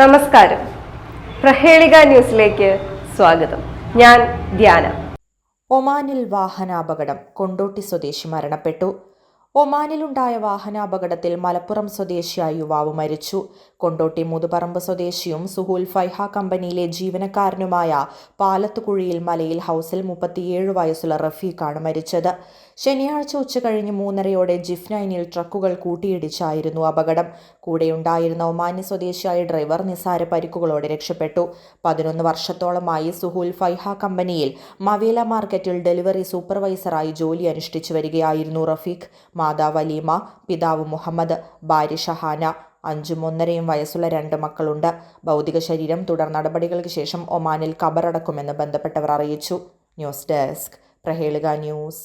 നമസ്കാരം. പ്രഹേളിക ന്യൂസിലേക്ക് സ്വാഗതം. ഞാൻ ധ്യാന. ഒമാനിൽ വാഹനാപകടം കൊണ്ടോട്ടി സ്വദേശി മരണപ്പെട്ടു. ഒമാനിലുണ്ടായ വാഹനാപകടത്തിൽ മലപ്പുറം സ്വദേശിയായ യുവാവ് മരിച്ചു. കൊണ്ടോട്ടി മുതുപറമ്പ് സ്വദേശിയും സുഹൂൽ ഫൈഹ കമ്പനിയിലെ ജീവനക്കാരനുമായ പാലത്തുകുഴിയിൽ മലയിൽ ഹൗസിൽ മുപ്പത്തിയേഴ് വയസ്സുള്ള റഫീഖാണ് മരിച്ചത്. ശനിയാഴ്ച ഉച്ചകഴിഞ്ഞ് മൂന്നരയോടെ ജിഫ്നൈനിൽ ട്രക്കുകൾ കൂട്ടിയിടിച്ചായിരുന്നു അപകടം. കൂടെയുണ്ടായിരുന്ന ഒമാനി സ്വദേശിയായ ഡ്രൈവർ നിസാര പരിക്കുകളോടെ രക്ഷപ്പെട്ടു. പതിനൊന്ന് വർഷത്തോളമായി സുഹൂൽ ഫൈഹ കമ്പനിയിൽ മവേല മാർക്കറ്റിൽ ഡെലിവറി സൂപ്പർവൈസറായി ജോലി അനുഷ്ഠിച്ചു വരികയായിരുന്നു റഫീഖ്. മാതാവ് അലീമ പിതാവ് മുഹമ്മദ് ഭാര്യ ഷഹാന അഞ്ചും ഒന്നരയും വയസ്സുള്ള രണ്ട് മക്കളുണ്ട്. ഭൗതിക ശരീരം തുടർ നടപടികൾക്ക് ശേഷം ഒമാനിൽ കബറടക്കുമെന്ന് ബന്ധപ്പെട്ടവർ അറിയിച്ചു. News desk Prahelika news.